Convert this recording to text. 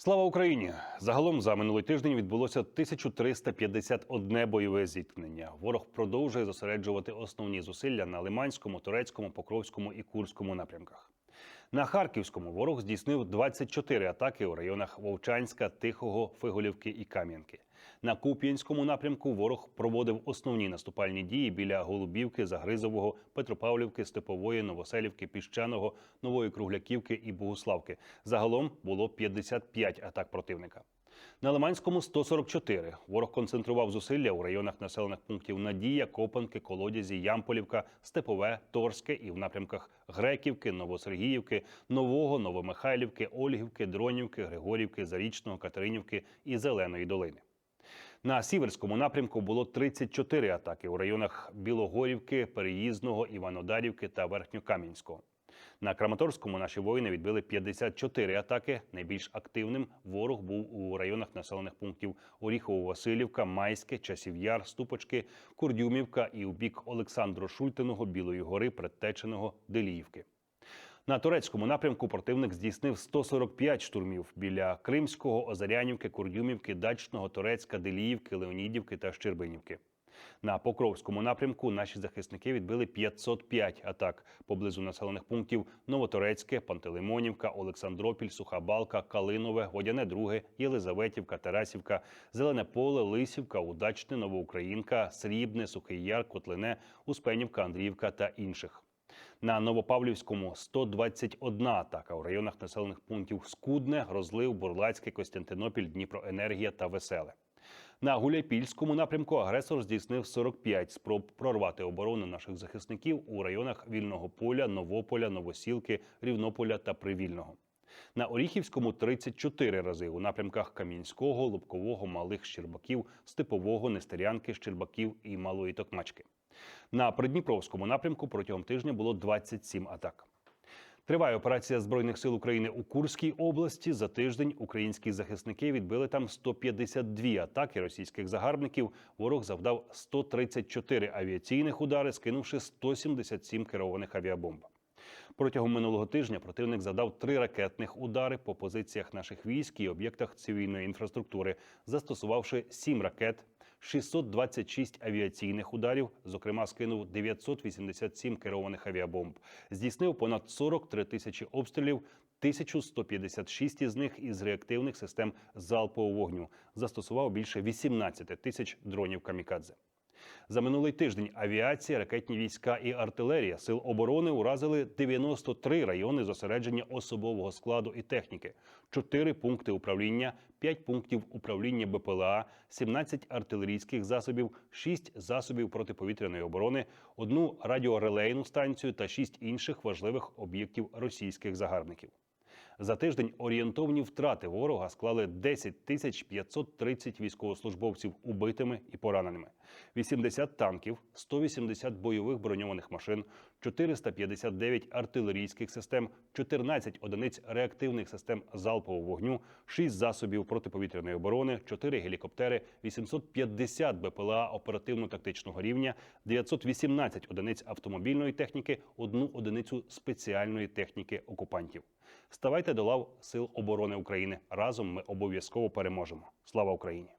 Слава Україні! Загалом за минулий тиждень відбулося 1351 бойове зіткнення. Ворог продовжує зосереджувати основні зусилля на Лиманському, Турецькому, Покровському і Курському напрямках. На Харківському ворог здійснив 24 атаки у районах Вовчанська, Тихого, Фиголівки і Кам'янки. На Куп'янському напрямку ворог проводив основні наступальні дії біля Голубівки, Загризового, Петропавлівки, Степової, Новоселівки, Піщаного, Нової Кругляківки і Богуславки. Загалом було 55 атак противника. На Лиманському 144. Ворог концентрував зусилля у районах населених пунктів Надія, Копанки, Колодязі, Ямполівка, Степове, Торське і в напрямках Греківки, Новосергіївки, Нового, Новомихайлівки, Ольгівки, Дронівки, Григорівки, Зарічного, Катеринівки і Зеленої долини. На сіверському напрямку було 34 атаки у районах Білогорівки, Переїзного, Іванодарівки та Верхньокам'янського. На Краматорському наші воїни відбили 54 атаки. Найбільш активним ворог був у районах населених пунктів Оріхово-Василівка, Майське, Часів'яр, Ступочки, Курдюмівка і у бік Олександро Шультиного, Білої гори, Предтеченого, Деліївки. На турецькому напрямку противник здійснив 145 штурмів біля Кримського, Озарянівки, Курдюмівки, Дачного, Турецька, Деліївки, Леонідівки та Щербинівки. На Покровському напрямку наші захисники відбили 505 атак поблизу населених пунктів Новоторецьке, Пантелеймонівка, Олександропіль, Суха Балка, Калинове, Водяне Друге, Єлизаветівка, Тарасівка, Зелене Поле, Лисівка, Удачне, Новоукраїнка, Срібне, Сухий Яр, Котлине, Успенівка, Андріївка та інших. На Новопавлівському 121 атака у районах населених пунктів Скудне, Грозлив, Бурлацьке, Костянтинопіль, Дніпроенергія та Веселе. На Гуляйпільському напрямку агресор здійснив 45 спроб прорвати оборону наших захисників у районах Вільного поля, Новополя, Новосілки, Рівнополя та Привільного. На Оріхівському 34 рази у напрямках Кам'янського, Лубкового, Малих Щербаків, Степового, Нестерянки, Щербаків і Малої Токмачки. На Придніпровському напрямку протягом тижня було 27 атак. Триває операція збройних сил України у Курській області. За тиждень українські захисники відбили там 152 атаки російських загарбників. Ворог завдав 134 авіаційних удари, скинувши 177 керованих авіабомб. Протягом минулого тижня противник завдав три ракетних удари по позиціях наших військ і об'єктах цивільної інфраструктури, застосувавши сім ракет, 626 авіаційних ударів, зокрема скинув 987 керованих авіабомб, здійснив понад 43 тисячі обстрілів. 1156 із них із реактивних систем залпового вогню застосував більше 18 тисяч дронів камікадзе. За минулий тиждень авіація, ракетні війська і артилерія сил оборони уразили 93 райони зосередження особового складу і техніки, 4 пункти управління, 5 пунктів управління БПЛА, 17 артилерійських засобів, 6 засобів протиповітряної оборони, одну радіорелейну станцію та 6 інших важливих об'єктів російських загарбників. За тиждень орієнтовні втрати ворога склали 10 тисяч 530 військовослужбовців убитими і пораненими, 80 танків, 180 бойових броньованих машин, 459 артилерійських систем, 14 одиниць реактивних систем залпового вогню, 6 засобів протиповітряної оборони, 4 гелікоптери, 850 БПЛА оперативно-тактичного рівня, 918 одиниць автомобільної техніки, одну одиницю спеціальної техніки окупантів. Ставайте до лав Сил оборони України. Разом ми обов'язково переможемо. Слава Україні!